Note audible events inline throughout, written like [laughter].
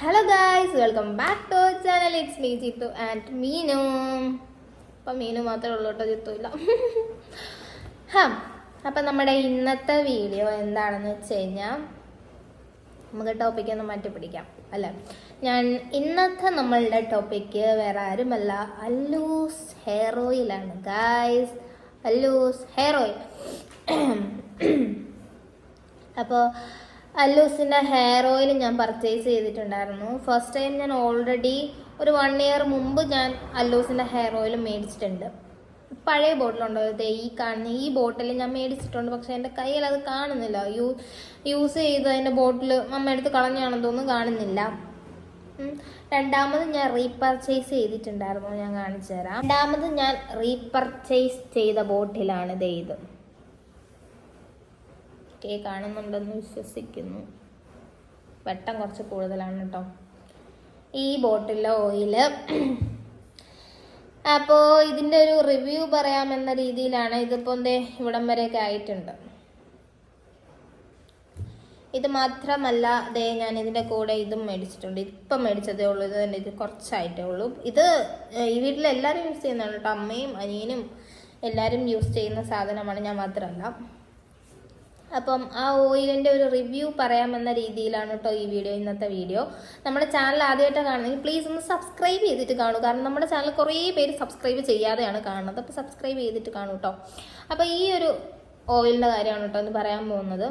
Hello guys welcome back to channel it's me Jithu and Meenu അപ്പം മീനു മാത്രമേ ഉള്ളൂ കേട്ടോ ജിത്തു ഇല്ല. [laughs] ഹാ അപ്പം നമ്മുടെ ഇന്നത്തെ വീഡിയോ എന്താണെന്ന് വെച്ച് കഴിഞ്ഞാൽ നമുക്ക് ടോപ്പിക് ഒന്ന് മാറ്റി പിടിക്കാം അല്ലേ? ഞാൻ ഇന്നത്തെ നമ്മളുടെ ടോപ്പിക്ക് വേറെ ആരുമല്ല അല്ലൂസ് ഹെയർ ഓയിലാണ് ഗായ്സ് അല്ലൂസ് ഹെയർ ഓയിൽ [clears throat] അപ്പോൾ അല്ലൂസിന്റെ ഹെയർ ഓയിൽ ഞാൻ പർച്ചേസ് ചെയ്തിട്ടുണ്ടായിരുന്നു. ഫസ്റ്റ് ടൈം ഞാൻ ഓൾറെഡി ഒരു വൺ ഇയർ മുമ്പ് ഞാൻ അല്ലൂസിന്റെ ഹെയർ ഓയിൽ മേടിച്ചിട്ടുണ്ട്. പഴയ ബോട്ടിലുണ്ടോ ഇത് ഈ കാണുന്ന ഈ ബോട്ടിൽ ഞാൻ മേടിച്ചിട്ടുണ്ട്. പക്ഷേ എന്റെ കയ്യിൽ അത് കാണുന്നില്ല. യൂ യൂസ് ചെയ്ത് അതിന്റെ ബോട്ടിൽ അമ്മ എടുത്ത് കളഞ്ഞാണെന്ന് തോന്നുന്നു കാണുന്നില്ല. രണ്ടാമത് ഞാൻ റീപർച്ചേസ് ചെയ്തിട്ടുണ്ടായിരുന്നു. ഞാൻ കാണിച്ചു തരാം. രണ്ടാമത് ഞാൻ റീപർച്ചേസ് ചെയ്ത ബോട്ടിലാണ് ദേ ഇത്. ഓക്കെ കാണുന്നുണ്ടെന്ന് വിശ്വസിക്കുന്നു. വെട്ടം കുറച്ച് കൂടുതലാണ് കേട്ടോ ഈ ബോട്ടിലെ ഓയിൽ അപ്പോൾ ഇതിന്റെ ഒരു റിവ്യൂ പറയാമെന്ന രീതിയിലാണ് ഇതിപ്പോൾ എന്തേ ഇവിടം വരെയൊക്കെ ആയിട്ടുണ്ട്. ഇത് മാത്രമല്ല ദേ ഞാൻ ഇതിന്റെ കൂടെ ഇതും മേടിച്ചിട്ടുണ്ട്. ഇപ്പം മേടിച്ചതേ ഉള്ളൂ. ഇത് തന്നെ ഇത് കുറച്ചായിട്ടേ ഉള്ളൂ. ഇത് ഈ വീട്ടിലെല്ലാവരും യൂസ് ചെയ്യുന്നതാണ് കേട്ടോ അമ്മയും അനിയനും എല്ലാവരും യൂസ് ചെയ്യുന്ന സാധനമാണ് ഞാൻ മാത്രമല്ല. അപ്പം ആ ഓയിലിന്റെ ഒരു റിവ്യൂ പറയാമെന്ന രീതിയിലാണ് കേട്ടോ ഈ വീഡിയോ ഇന്നത്തെ വീഡിയോ. നമ്മുടെ ചാനൽ ആദ്യമായിട്ട് കാണുന്നെങ്കിൽ പ്ലീസ് ഒന്ന് സബ്സ്ക്രൈബ് ചെയ്തിട്ട് കാണൂ. കാരണം നമ്മുടെ ചാനൽ കുറേ പേര് സബ്സ്ക്രൈബ് ചെയ്യാതെയാണ് കാണുന്നത്. അപ്പോൾ സബ്സ്ക്രൈബ് ചെയ്തിട്ട് കാണൂ കേട്ടോ അപ്പോൾ ഈ ഒരു ഓയിലിന്റെ കാര്യമാണ് കേട്ടോ എന്ന് പറയാൻ പോകുന്നത്.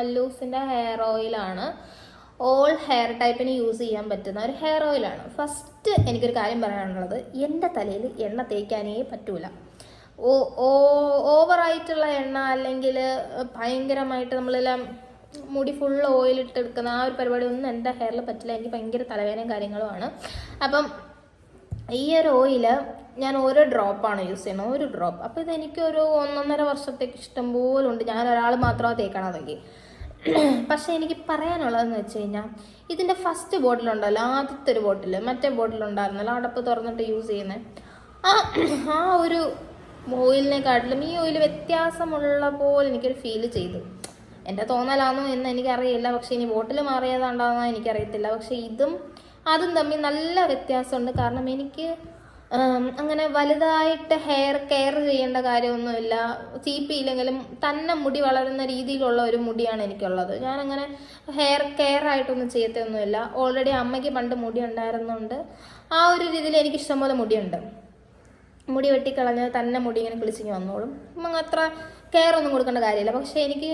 അല്ലൂസിന്റെ ഹെയർ ഓയിലാണ് ഓൾ ഹെയർ ടൈപ്പിന് യൂസ് ചെയ്യാൻ പറ്റുന്ന ഒരു ഹെയർ ഓയിലാണ് ഫസ്റ്റ് എനിക്കൊരു കാര്യം പറയാനുള്ളത്. എന്റെ തലയിൽ എണ്ണ തേക്കാനേ പറ്റൂല. ഓവറായിട്ടുള്ള എണ്ണ അല്ലെങ്കിൽ ഭയങ്കരമായിട്ട് നമ്മളെല്ലാം മുടി ഫുൾ ഓയിൽ ഇട്ടെടുക്കുന്ന ആ ഒരു പരിപാടി ഒന്നും എന്റെ ഹെയറിൽ പറ്റില്ല. എനിക്ക് ഭയങ്കര തലവേദനയും കാര്യങ്ങളുമാണ്. അപ്പം ഈ ഒരു ഓയിൽ ഞാൻ ഓരോ ഡ്രോപ്പാണ് യൂസ് ചെയ്യുന്നത്. ഒരു ഡ്രോപ്പ് അപ്പോൾ ഇതെനിക്ക് ഒരു ഒന്നൊന്നര വർഷത്തേക്ക് ഇഷ്ടം പോലെ ഉണ്ട്. ഞാൻ ഒരാൾ മാത്രമേ തേക്കണതെങ്കിൽ. പക്ഷേ എനിക്ക് പറയാനുള്ളതെന്ന് വെച്ച് കഴിഞ്ഞാൽ ഇതിന്റെ ഫസ്റ്റ് ബോട്ടിലുണ്ടല്ലോ ആദ്യത്തെ ഒരു ബോട്ടിൽ മറ്റേ ബോട്ടിലുണ്ടായിരുന്നല്ലോ അടപ്പ് തുറന്നിട്ട് യൂസ് ചെയ്യുന്നത് ആ ആ ഒരു ഓയിലിനെക്കാട്ടിലും ഈ ഓയിൽ വ്യത്യാസമുള്ള പോലെ എനിക്കൊരു ഫീൽ ചെയ്തു. എന്റെ തോന്നലാണോ എന്ന് എനിക്കറിയില്ല. പക്ഷേ ഇനി ബോട്ടിൽ മാറിയതാണ്ടാന്നോ എനിക്കറിയത്തില്ല. പക്ഷേ ഇതും അതും തമ്മിൽ നല്ല വ്യത്യാസമുണ്ട്. കാരണം എനിക്ക് അങ്ങനെ വലുതായിട്ട് ഹെയർ കെയർ ചെയ്യേണ്ട കാര്യമൊന്നുമില്ല. ചീപ്പിയില്ലെങ്കിലും തന്നെ മുടി വളരുന്ന രീതിയിലുള്ള ഒരു മുടിയാണ് എനിക്കുള്ളത്. ഞാനങ്ങനെ ഹെയർ കെയർ ആയിട്ടൊന്നും ചെയ്യത്തൊന്നുമില്ല. ഓൾറെഡി അമ്മയ്ക്ക് പണ്ട് മുടി ഉണ്ടായിരുന്നുണ്ട്. ആ ഒരു രീതിയിൽ എനിക്ക് ഇഷ്ടംപോലെ മുടിയുണ്ട്. മുടി വെട്ടിക്കളഞ്ഞ് തന്നെ മുടി ഇങ്ങനെ കിളിച്ചിങ്ങ് വന്നോളും. നമുക്ക് അത്ര കെയർ ഒന്നും കൊടുക്കേണ്ട കാര്യമില്ല. പക്ഷേ എനിക്ക്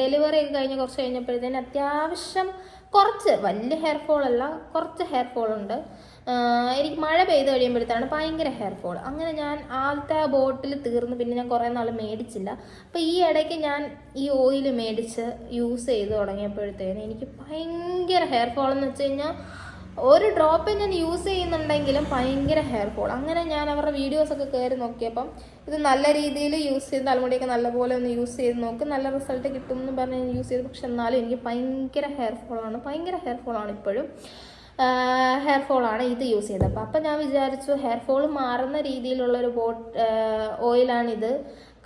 ഡെലിവറി ഒക്കെ കഴിഞ്ഞ് കുറച്ച് കഴിഞ്ഞപ്പോഴത്തേന് അത്യാവശ്യം കുറച്ച് വലിയ ഹെയർ ഫോൾ അല്ല കുറച്ച് ഹെയർ ഫോൾ ഉണ്ട്. എനിക്ക് മഴ പെയ്ത് കഴിയുമ്പോഴത്തേക്കാണ് ഭയങ്കര ഹെയർ ഫോൾ അങ്ങനെ ഞാൻ ആദ്യത്തെ ബോട്ടിൽ തീർന്ന് പിന്നെ ഞാൻ കുറേ നാൾ മേടിച്ചില്ല. അപ്പോൾ ഈ ഇടയ്ക്ക് ഞാൻ ഈ ഓയിൽ മേടിച്ച് യൂസ് ചെയ്ത് തുടങ്ങിയപ്പോഴത്തേന് എനിക്ക് ഭയങ്കര ഹെയർ ഫോൾ എന്ന് വെച്ച് കഴിഞ്ഞാൽ ഒരു ഡ്രോപ്പ് ഞാൻ യൂസ് ചെയ്യുന്നുണ്ടെങ്കിലും ഭയങ്കര ഹെയർ ഫോൾ അങ്ങനെ ഞാൻ അവരുടെ വീഡിയോസ് ഒക്കെ കയറി നോക്കിയപ്പം ഇത് നല്ല രീതിയിൽ യൂസ് ചെയ്ത് തലമുടിയൊക്കെ നല്ലപോലെ ഒന്ന് യൂസ് ചെയ്ത് നോക്ക് നല്ല റിസൾട്ട് കിട്ടും എന്ന് പറഞ്ഞ് യൂസ് ചെയ്തു. പക്ഷെ എന്നാലും എനിക്ക് ഭയങ്കര ഹെയർ ഫോളാണ് ഭയങ്കര ഹെയർ ഫോളാണ് ഇപ്പോഴും. ഹെയർ ഫോളാണ് ഇത് യൂസ് ചെയ്തപ്പോൾ അപ്പം ഞാൻ വിചാരിച്ചു ഹെയർ ഫോൾ മാറുന്ന രീതിയിലുള്ളൊരു ബോട്ട് ഓയിലാണിത്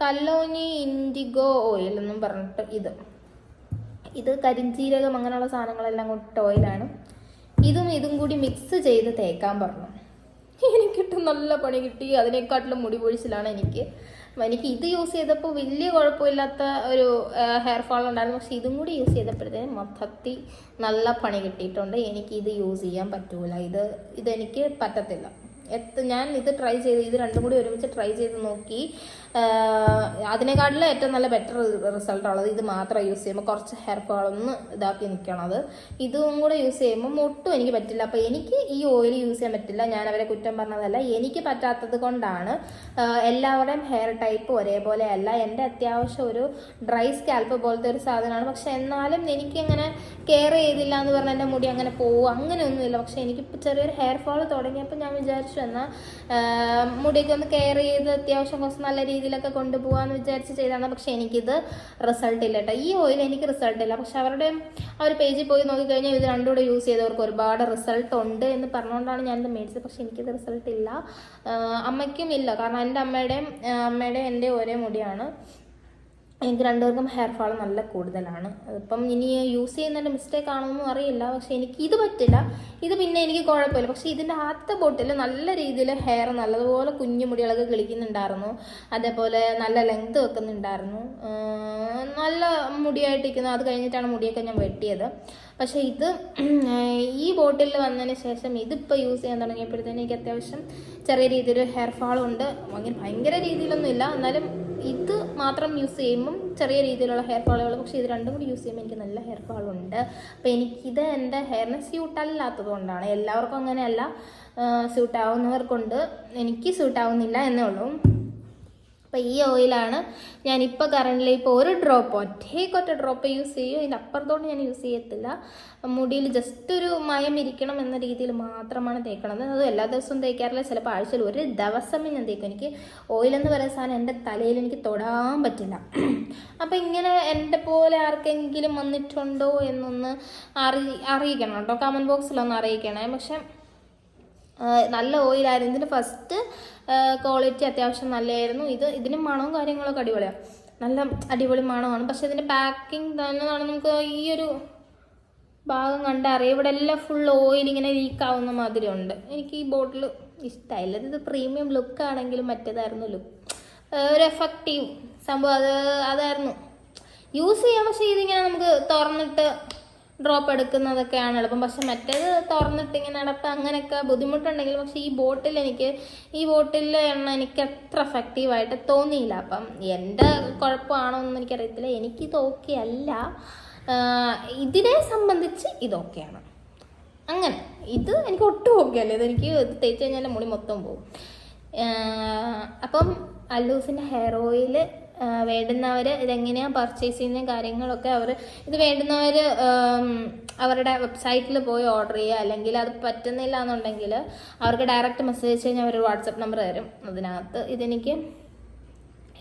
കല്ലോനി ഇൻഡിഗോ ഓയിൽ എന്നും പറഞ്ഞിട്ട് ഇത്. ഇത് കരിഞ്ചീരകം അങ്ങനെയുള്ള സാധനങ്ങളെല്ലാം കൊണ്ടിട്ട് ഓയിലാണ് ഇതും ഇതും കൂടി മിക്സ് ചെയ്ത് തേക്കാൻ പറഞ്ഞു. എനിക്കിട്ട് നല്ല പണി കിട്ടി. അതിനെക്കാട്ടിലും മുടി പൊഴിച്ചിലാണ് എനിക്ക്. എനിക്ക് ഇത് യൂസ് ചെയ്തപ്പോൾ വലിയ കുഴപ്പമില്ലാത്ത ഒരു ഹെയർ ഫാൾ ഉണ്ടായിരുന്നു. പക്ഷെ ഇതും കൂടി യൂസ് ചെയ്തപ്പോഴത്തേനും മൊത്തത്തിൽ നല്ല പണി കിട്ടിയിട്ടുണ്ട്. എനിക്ക് ഇത് യൂസ് ചെയ്യാൻ പറ്റൂല. ഇത് ഇതെനിക്ക് പറ്റത്തില്ല. എത്ര ഞാൻ ഇത് ട്രൈ ചെയ്ത് ഇത് രണ്ടും കൂടി ഒരുമിച്ച് ട്രൈ ചെയ്ത് നോക്കി. അതിനെക്കാട്ടിലും ഏറ്റവും നല്ല ബെറ്റർ റിസൾട്ടുള്ളത് ഇത് മാത്രം യൂസ് ചെയ്യുമ്പോൾ കുറച്ച് ഹെയർ ഫോൾ ഒന്ന് ഇതാക്കി നിൽക്കണത് ഇതും കൂടെ യൂസ് ചെയ്യുമ്പോൾ ഒട്ടും എനിക്ക് പറ്റില്ല. അപ്പോൾ എനിക്ക് ഈ ഓയിൽ യൂസ് ചെയ്യാൻ പറ്റില്ല. ഞാൻ അവരെ കുറ്റം പറഞ്ഞതല്ല. എനിക്ക് പറ്റാത്തത് കൊണ്ടാണ് എല്ലാവരുടെയും ഹെയർ ടൈപ്പ് ഒരേപോലെ അല്ല. എന്റെ അത്യാവശ്യം ഒരു ഡ്രൈ സ്കാൽപ്പ് പോലത്തെ ഒരു സാധനമാണ്. പക്ഷെ എന്നാലും എനിക്കിങ്ങനെ കെയർ ചെയ്തില്ല എന്ന് പറഞ്ഞാൽ എന്റെ മുടി അങ്ങനെ പോകും അങ്ങനെയൊന്നുമില്ല. പക്ഷെ എനിക്കിപ്പോൾ ചെറിയൊരു ഹെയർ ഫോൾ തുടങ്ങിയപ്പോൾ ഞാൻ വിചാരിച്ചു എന്നാൽ മുടിയൊക്കെ ഒന്ന് കെയർ ചെയ്ത് അത്യാവശ്യം കുറച്ച് നല്ല രീതിയിലൊക്കെ കൊണ്ടുപോകാമെന്ന് വിചാരിച്ച് ചെയ്താണ് പക്ഷെ എനിക്കിത് റിസൾട്ട് ഇല്ല കേട്ടോ ഈ ഓയിൽ എനിക്ക് റിസൾട്ട് ഇല്ല. പക്ഷെ അവരുടെ ആ ഒരു പേജിൽ പോയി നോക്കിക്കഴിഞ്ഞാൽ ഇത് രണ്ടും കൂടെ യൂസ് ചെയ്തവർക്ക് ഒരുപാട് റിസൾട്ട് ഉണ്ട് എന്ന് പറഞ്ഞുകൊണ്ടാണ് ഞാനിത് മേടിച്ചത്. പക്ഷെ എനിക്കിത് റിസൾട്ട് ഇല്ല. അമ്മയ്ക്കും ഇല്ല. കാരണം എന്റെ അമ്മയുടെയും അമ്മയുടെയും എന്റെ ഒരേ മുടിയാണ്. എനിക്ക് രണ്ടുപേർക്കും ഹെയർ ഫാൾ നല്ല കൂടുതലാണ്. അതിപ്പം ഇനി യൂസ് ചെയ്യുന്നതിന്റെ മിസ്റ്റേക്ക് ആണോന്നും അറിയില്ല. പക്ഷേ എനിക്ക് ഇത് പറ്റില്ല. ഇത് പിന്നെ എനിക്ക് കുഴപ്പമില്ല. പക്ഷേ ഇതിന്റെ ആദ്യത്തെ ബോട്ടിൽ നല്ല രീതിയിൽ ഹെയർ നല്ലതുപോലെ കുഞ്ഞു മുടികളൊക്കെ കിളിക്കുന്നുണ്ടായിരുന്നു. അതേപോലെ നല്ല ലെങ്ത് വെക്കുന്നുണ്ടായിരുന്നു. നല്ല മുടിയായിട്ടിരിക്കുന്നു. അത് കഴിഞ്ഞിട്ടാണ് മുടിയൊക്കെ ഞാൻ വെട്ടിയത്. പക്ഷേ ഇത് ഈ ബോട്ടിൽ വന്നതിന് ശേഷം ഇതിപ്പോൾ യൂസ് ചെയ്യാൻ തുടങ്ങിയപ്പോഴത്തേനും എനിക്ക് അത്യാവശ്യം ചെറിയ രീതിയിൽ ഹെയർ ഫാളുണ്ട് അങ്ങനെ ഭയങ്കര രീതിയിലൊന്നും ഇല്ല എന്നാലും മാത്രം യൂസ് ചെയ്യുമ്പം ചെറിയ രീതിയിലുള്ള ഹെയർ ഫാളുകൾ പക്ഷേ ഇത് രണ്ടും കൂടി യൂസ് ചെയ്യുമ്പോൾ എനിക്ക് നല്ല ഹെയർ ഫാളുണ്ട് അപ്പോൾ എനിക്കിത് എന്റെ ഹെയറിന് സ്യൂട്ടല്ലാത്തത് കൊണ്ടാണ്. എല്ലാവർക്കും അങ്ങനെയല്ല സ്യൂട്ടാവുന്നവർക്കുണ്ട് എനിക്ക് സ്യൂട്ടാവുന്നില്ല എന്നേ ഉള്ളൂ. അപ്പോൾ ഈ ഓയിലാണ് ഞാനിപ്പോൾ കറന്റിൽ ഇപ്പോൾ ഒരു ഡ്രോപ്പ് ഒറ്റയ്ക്കൊറ്റ ഡ്രോപ്പ് യൂസ് ചെയ്യും. അതിന്റെ അപ്പുറത്തോട്ട് ഞാൻ യൂസ് ചെയ്യത്തില്ല. മുടിയിൽ ജസ്റ്റ് ഒരു മയം ഇരിക്കണം എന്ന രീതിയിൽ മാത്രമാണ് തേക്കണത്. അത് എല്ലാ ദിവസവും തേക്കാറില്ല. ചിലപ്പോൾ ആഴ്ചയിൽ ഒരു ദിവസമേ ഞാൻ തേക്കും. എനിക്ക് ഓയിലെന്ന് പറയുന്ന സാധനം എന്റെ തലയിൽ എനിക്ക് തൊടാൻ പറ്റില്ല. അപ്പോൾ ഇങ്ങനെ എന്റെ പോലെ ആർക്കെങ്കിലും വന്നിട്ടുണ്ടോ എന്നൊന്ന് അറി അറിയിക്കണം കേട്ടോ. കമന്റ് ബോക്സിലൊന്ന് അറിയിക്കണേ. പക്ഷെ നല്ല ഓയിലായിരുന്നു ഇതിന്റെ ഫസ്റ്റ് ക്വാളിറ്റി അത്യാവശ്യം നല്ലതായിരുന്നു ഇത് ഇതിന് മണവും കാര്യങ്ങളൊക്കെ അടിപൊളിയാണ് നല്ല അടിപൊളി മണമാണ്. പക്ഷെ ഇതിന്റെ പാക്കിംഗ് തന്നെ നമുക്ക് ഈ ഒരു ഭാഗം കണ്ടറിയാം ഇവിടെ എല്ലാം ഫുൾ ഓയിൽ ഇങ്ങനെ ലീക്കാവുന്ന മാതിരി ഉണ്ട് എനിക്ക് ഈ ബോട്ടിൽ ഇഷ്ടമായില്ല ഇത് പ്രീമിയം ലുക്ക് ആണെങ്കിലും മറ്റേതായിരുന്നു ലുക്ക് ഒരു എഫക്റ്റീവ് സംഭവം. അത് അതായിരുന്നു. യൂസ് ചെയ്യാം. പക്ഷേ ഇതിങ്ങനെ നമുക്ക് തുറന്നിട്ട് ഡ്രോപ്പ് എടുക്കുന്നതൊക്കെയാണ് എളുപ്പം. പക്ഷെ മറ്റേത് തുറന്നിട്ട് ഇങ്ങനെ നടത്താൻ അങ്ങനെയൊക്കെ ബുദ്ധിമുട്ടുണ്ടെങ്കിൽ പക്ഷേ ഈ ബോട്ടിൽ എനിക്ക് ഈ ബോട്ടിലെ എണ്ണ എനിക്ക് അത്ര എഫക്റ്റീവായിട്ട് തോന്നിയില്ല. അപ്പം എന്റെ കുഴപ്പമാണോ എന്ന് എനിക്കറിയത്തില്ല. എനിക്ക് ഓക്കെ അല്ല. ഇതിനെ സംബന്ധിച്ച് ഇതൊക്കെയാണ് അങ്ങനെ ഇത് എനിക്ക് ഒട്ടും ഓക്കെ അല്ല. ഇത് തേച്ച് കഴിഞ്ഞാൽ മുടി മൊത്തം പോകും അപ്പം അല്ലൂസിന്റെ ഹെയർ ഓയിൽ വേണ്ടുന്നവർ ഇതെങ്ങനെയാണ് പർച്ചേസ് ചെയ്യുന്ന കാര്യങ്ങളൊക്കെ അവർ ഇത് വേണ്ടുന്നവർ അവരുടെ വെബ്സൈറ്റിൽ പോയി ഓർഡർ ചെയ്യുക. അല്ലെങ്കിൽ അത് പറ്റുന്നില്ല എന്നുണ്ടെങ്കിൽ അവർക്ക് ഡയറക്റ്റ് മെസ്സേജ് കഴിഞ്ഞാൽ അവർ വാട്സപ്പ് നമ്പർ തരും. അതിനകത്ത് ഇതെനിക്ക്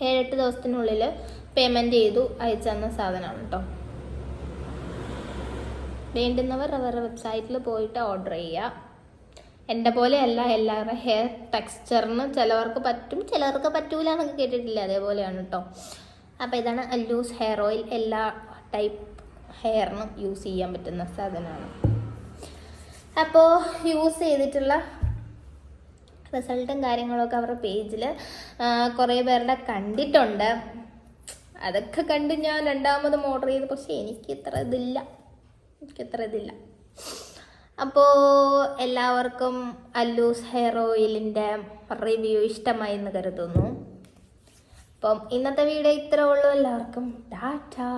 ഏഴെട്ട് ദിവസത്തിനുള്ളിൽ പേയ്മെന്റ് ചെയ്തു അയച്ചു തന്ന സാധനമാണ് കേട്ടോ വേണ്ടുന്നവർ അവരുടെ വെബ്സൈറ്റിൽ പോയിട്ട് ഓർഡർ ചെയ്യുക. എന്റെ പോലെയല്ല എല്ലാവരുടെ ഹെയർ ടെക്സ്ചറിന് ചിലവർക്ക് പറ്റും ചിലവർക്ക് പറ്റൂല എന്നൊക്കെ കേട്ടിട്ടില്ല? അതേപോലെയാണ് കേട്ടോ അപ്പോൾ ഇതാണ് അല്ലൂസ് ഹെയർ ഓയിൽ എല്ലാ ടൈപ്പ് ഹെയറിനും യൂസ് ചെയ്യാൻ പറ്റുന്ന സാധനമാണ്. അപ്പോൾ യൂസ് ചെയ്തിട്ടുള്ള റിസൾട്ടും കാര്യങ്ങളൊക്കെ അവരുടെ പേജിൽ കുറേ പേരുടെ കണ്ടിട്ടുണ്ട്. അതൊക്കെ കണ്ട് ഞാൻ രണ്ടാമതും ഓർഡർ ചെയ്തു പക്ഷേ എനിക്ക് ഇത്ര ഇതില്ല. എനിക്കിത്ര ഇതില്ല. അപ്പോൾ എല്ലാവർക്കും അല്ലൂസ് ഹെയർ ഓയിലിന്റെ റിവ്യൂ ഇഷ്ടമായി എന്ന് കരുതുന്നു. അപ്പം ഇന്നത്തെ വീഡിയോ ഇത്രേ ഉള്ളൂ. എല്ലാവർക്കും ടാറ്റാ.